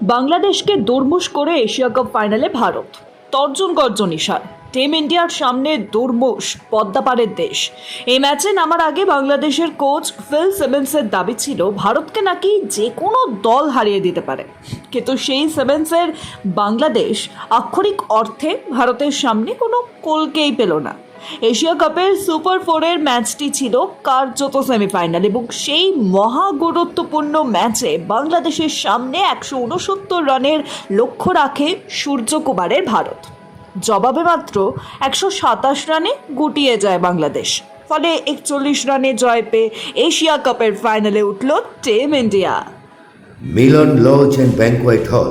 বাংলাদেশকে দোরমুশ করে Asia cup ফাইনালে ভারত। তর্জন গর্জন ইশার টিম ইন্ডিয়ার সামনে দোরমুশ পদ্মাপাড়ের দেশ। এই ম্যাচে নামার আগে বাংলাদেশের কোচ ফিল সেভেন্সের দাবি ছিল, ভারতকে নাকি যে কোনো দল হারিয়ে দিতে পারে। কিন্তু সেই সেভেন্সের বাংলাদেশ আক্ষরিক অর্থে ভারতের সামনে কোনো কোলকেই পেল না। এশিয়া কাপের সুপার ফোরের ম্যাচটি ছিল কার্যত সেমিফাইনাল এবং সেই মহা গুরুত্বপূর্ণ ম্যাচে বাংলাদেশের সামনে একশো উনসত্তর রানের লক্ষ্য রাখে সূর্যকুমারের ভারত। জবাবে মাত্র একশো সাতাশ রানে গুটিয়ে যায় বাংলাদেশ। ফলে একচল্লিশ রানে জয় পেয়ে এশিয়া কাপের ফাইনালে উঠল team India. Milan lodge and banquet hall.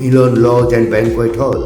Milan lodge and banquet hall